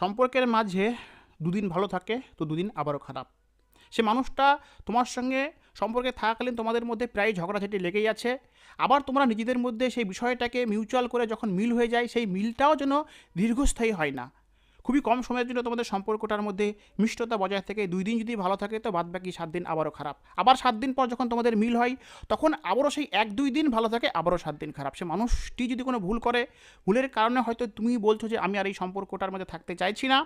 সম্পর্কের মাঝে দুদিন ভালো থাকে, তো দুদিন আবারও খারাপ। সে মানুষটা তোমার সঙ্গে সম্পর্কে থাকাকালীন তোমাদের মধ্যে প্রায় ঝগড়াঝাটি লেগেই আছে। আবার তোমরা নিজেদের মধ্যে সেই বিষয়টাকে মিউচুয়াল করে যখন মিল হয়ে যায়, সেই মিলটাও যেন দীর্ঘস্থায়ী হয় না। খুবই কম সময়ের জন্য তোমাদের সম্পর্কটার মধ্যে মিষ্টতা বজায় থেকে। দুই দিন যদি ভালো থাকে তো বাদ বাকি সাত দিন আবারও খারাপ। আবার সাত দিন পর যখন তোমাদের মিল হয়, তখন আবারও সেই এক দুই দিন ভালো থাকে, আবারও সাত দিন খারাপ। সে মানুষটি যদি কোনো ভুল করে, ভুলের কারণে হয়তো তুমি বলছো যে, আমি আর এই সম্পর্কটার মধ্যে থাকতে চাইছি না।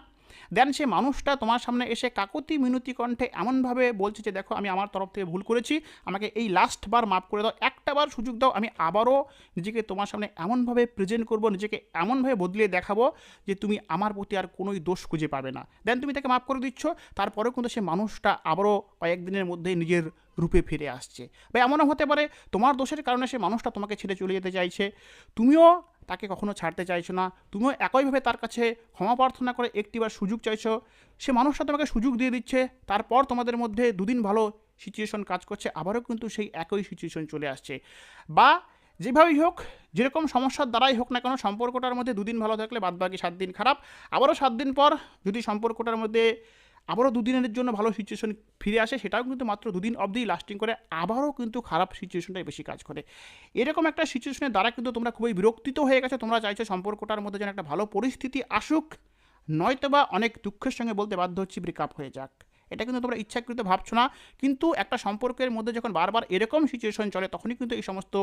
দেন সে মানুষটা তোমার সামনে এসে কাকতি মিনতি কণ্ঠে এমনভাবে বলছে যে, দেখো, আমি আমার তরফ থেকে ভুল করেছি। আমাকে এই লাস্ট বার মাফ করে দাও। একটা বার সুযোগ দাও। আমি আবারও নিজেকে তোমার সামনে এমনভাবে প্রেজেন্ট করব, নিজেকে এমনভাবে বদলিয়ে দেখাবো যে, তুমি আমার প্রতি আর কোনোই দোষ খুঁজে পাবে না। দেন তুমি তাকে মাফ করে দিচ্ছ। তারপরেও কিন্তু সে মানুষটা আবারও কয়েকদিনের মধ্যে নিজের রূপে ফিরে আসছে। বা এমনও হতে পারে তোমার দোষের কারণে সে মানুষটা তোমাকে ছেড়ে চলে যেতে চাইছে। তুমিও তাকে কখনো ছাড়তে চাইছো না। তুমিও একইভাবে তার কাছে ক্ষমা প্রার্থনা করে একটিবার সুযোগ চাইছো। সে মানুষটা তোমাকে সুযোগ দিয়ে দিচ্ছে। তারপর তোমাদের মধ্যে দুদিন ভালো সিচুয়েশন কাজ করছে। আবারও কিন্তু সেই একই সিচুয়েশন চলে আসছে। বা যেভাবেই হোক, যেরকম সমস্যার দ্বারাই হোক না কেন সম্পর্কটার মধ্যে দুদিন ভালো থাকলে বাদ বাকি সাত দিন খারাপ। আবারও সাত দিন পর যদি সম্পর্কটার মধ্যে আবারও দুদিনের জন্য ভালো সিচুয়েশন ফিরে আসে, সেটাও কিন্তু মাত্র দুদিন অবধি লাস্টিং করে, আবারও কিন্তু খারাপ সিচুয়েশনটাই বেশি কাজ করে। এরকম একটা সিচুয়েশনের দ্বারা কিন্তু তোমরা খুবই বিরক্তিত হয়ে গেছো, তোমরা চাইছো সম্পর্কটার মধ্যে যেন একটা ভালো পরিস্থিতি আসুক নয়তো বা অনেক দুঃখের সঙ্গে বলতে বাধ্য হচ্ছি ব্রেকআপ হয়ে যাক। এটা কিন্তু তোমরা ইচ্ছাকৃত ভাবছ না, কিন্তু একটা সম্পর্কের মধ্যে যখন বারবার এরকম সিচুয়েশন চলে, তখনই কিন্তু এই সমস্ত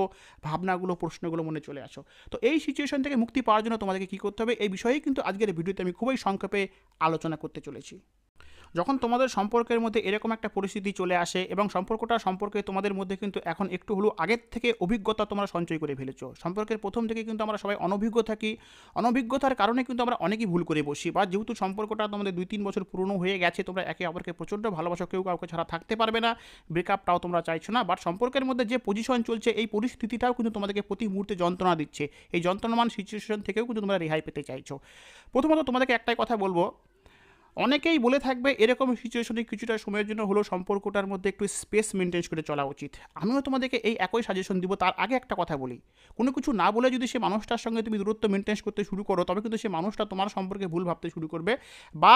ভাবনাগুলো, প্রশ্নগুলো মনে চলে আসো। তো এই সিচুয়েশন থেকে মুক্তি পাওয়ার জন্য তোমাদেরকে কী করতে হবে, এই বিষয়েই কিন্তু আজকের ভিডিওতে আমি খুবই সংক্ষেপে আলোচনা করতে চলেছি। যখন তোমাদের সম্পর্কের মধ্যে এরকম একটা পরিস্থিতি চলে আসে এবং সম্পর্কটা সম্পর্কে তোমাদের মধ্যে কিন্তু এখন একটু হলেও আগের থেকে অভিজ্ঞতা তোমরা সঞ্চয় করে ফেলেছো। সম্পর্কের প্রথম থেকে কিন্তু আমরা সবাই অনভিজ্ঞ থাকি। অনভিজ্ঞতার কারণে কিন্তু আমরা অনেকই ভুল করে বসি বা যেহেতু সম্পর্কটা তোমাদের দুই তিন বছর পুরনো হয়ে গেছে, তোমরা একে অপরকে প্রচণ্ড ভালোবাসো, কেউ কাউকে ছাড়া থাকতে পারবে না ব্রেকআপটাও তোমরা চাইছো না বাট সম্পর্কের মধ্যে যে পজিশন চলছে, এই পরিস্থিতিটাও কিন্তু তোমাদেরকে প্রতি মুহূর্তে যন্ত্রণা দিচ্ছে। এই যন্ত্রণামান সিচুয়েশন থেকেও কিন্তু তোমরা রেহাই পেতে চাইছো। প্রথমত তোমাদেরকে একটাই কথা বলব অনেকেই বলে থাকবে এরকম সিচুয়েশনে কিছুটা সময়ের জন্য হলো সম্পর্কটার মধ্যে একটু স্পেস মেনটেন করে চলা উচিত। আমিও তোমাদেরকে এই একই সাজেশন দিব, তার আগে একটা কথা বলি। কোনো কিছু না বলে যদি সে মানুষটার সঙ্গে তুমি দূরত্ব মেনটেন করতে শুরু করো, তবে কিন্তু সে মানুষটা তোমার সম্পর্কে ভুল ভাবতে শুরু করবে বা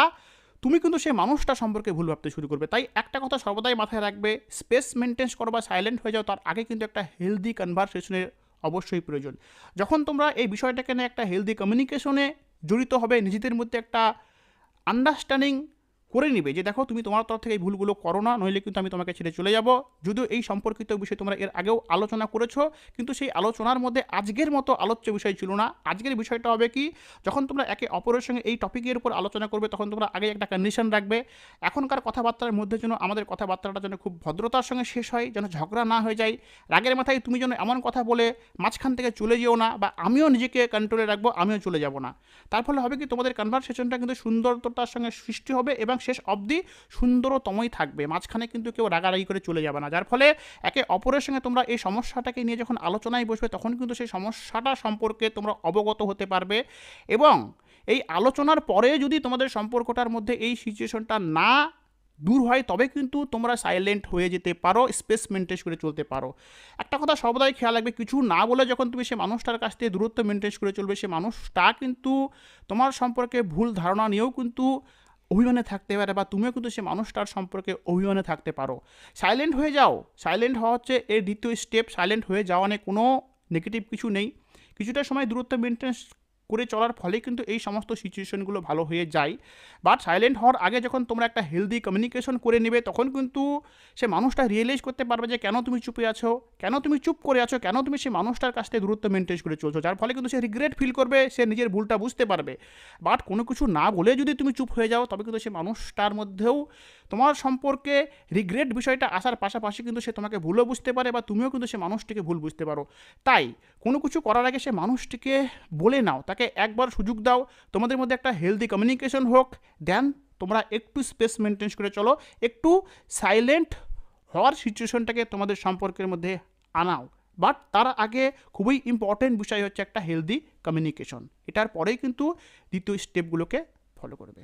তুমি কিন্তু সেই মানুষটা সম্পর্কে ভুল ভাবতে শুরু করবে। তাই একটা কথা সর্বদাই মাথায় রাখবে স্পেস মেনটেন করো বা সাইলেন্ট হয়ে যাও, তার আগে কিন্তু একটা হেলদি কনভারসেশনের অবশ্যই প্রয়োজন। যখন তোমরা এই বিষয়টাকে নিয়ে একটা হেলদি কমিউনিকেশনে জড়িত হবে, নিজেদের মধ্যে একটা understanding করে নিবে যে দেখো তুমি তোমার তরফ থেকে এই ভুলগুলো করো না, নইলে কিন্তু আমি তোমাকে ছেড়ে চলে যাব। যদিও এই সম্পর্কিত বিষয়ে তোমরা এর আগেও আলোচনা করেছ, কিন্তু সেই আলোচনার মধ্যে আজকের মতো আলোচ্য বিষয় ছিল না। আজকের বিষয়টা হবে কি, যখন তোমরা একে অপরের সঙ্গে এই টপিকের উপর আলোচনা করবে, তখন তোমরা আগে একটা কন্ডিশন রাখবে। এখনকার কথাবার্তার মধ্যে যেন আমাদের কথাবার্তাটা যেন খুব ভদ্রতার সঙ্গে শেষ হয়, যেন ঝগড়া না হয়ে যায়। রাগের মাথায় তুমি যেন এমন কথা বলে, মাঝখান থেকে চলে যেও না, বা আমিও নিজেকে কন্ট্রোলে রাখব, আমিও চলে যাব না। তার ফলে হবে কি, তোমাদের কনভারসেশনটা কিন্তু সুন্দরতার সঙ্গে সৃষ্টি হবে এবং শেষ অবধি সুন্দরতমই থাকবে। মাঝখানে কিন্তু কেউ রাগারাগি করে চলে যাবে না। যার ফলে একে অপরের সঙ্গে তোমরা এই সমস্যাটাকে নিয়ে যখন আলোচনায় বসবে, তখন কিন্তু সেই সমস্যাটা সম্পর্কে তোমরা অবগত হতে পারবে এবং এই আলোচনার পরে যদি তোমাদের সম্পর্কটার মধ্যে এই সিচুয়েশনটা না দূর হয়, তবে কিন্তু তোমরা সাইলেন্ট হয়ে যেতে পারো স্পেস মেনটেন করে চলতে পারো। একটা কথা সর্বদাই খেয়াল রাখবে, কিছু না বলে যখন তুমি সে মানুষটার কাছ থেকে দূরত্ব মেনটেন করে চলবে, সে মানুষটা কিন্তু তোমার সম্পর্কে ভুল ধারণা নিয়েও কিন্তু অভিমানে থাকতে পারে বা তুমিও কিন্তু সে মানুষটার সম্পর্কে অভিমানে থাকতে পারো। সাইলেন্ট হয়ে যাও। সাইলেন্ট হওয়া হচ্ছে এর দ্বিতীয় স্টেপ সাইলেন্ট হয়ে যাওয়া নিয়ে কোনো নেগেটিভ কিছু নেই। কিছুটা সময় দূরত্ব মেনটেন করে চলার ফলে কিন্তু এই সমস্ত সিচুয়েশনগুলো ভালো হয়ে যায়। বাট সাইলেন্ট হওয়ার আগে যখন তোমরা একটা হেলদি কমিউনিকেশন করে নেবে, তখন কিন্তু সে মানুষটা রিয়েলাইজ করতে পারবে যে কেন তুমি চুপে আছো, কেন তুমি চুপ করে আছো, কেন তুমি সেই মানুষটার কাছ থেকে দূরত্ব মেনটেন করে চলছো, যার ফলে কিন্তু সে রিগ্রেট ফিল করবে, সে নিজের ভুলটা বুঝতে পারবে। বাট কোনো কিছু না বলে যদি তুমি চুপ হয়ে যাও, তবে কিন্তু সে মানুষটার মধ্যেও তোমার সম্পর্কে রিগ্রেট বিষয়টা আসার পাশাপাশি কিন্তু সে তোমাকে ভুলও বুঝতে পারে বা তুমিও কিন্তু সে মানুষটিকে ভুল বুঝতে পারো। তাই কোনো কিছু করার আগে সে মানুষটিকে বলে নাও, তাকে একবার সুযোগ দাও, তোমাদের মধ্যে একটা হেলদি কমিউনিকেশন হোক দেন তোমরা একটু স্পেস মেনটেন করে চলো, একটু সাইলেন্ট হওয়ার সিচুয়েশনটাকে তোমাদের সম্পর্কের মধ্যে আনাও। বাট তার আগে খুবই ইম্পর্টেন্ট বিষয় হচ্ছে একটা হেলদি কমিউনিকেশন এটার পরেই কিন্তু দ্বিতীয় স্টেপগুলোকে ফলো করবে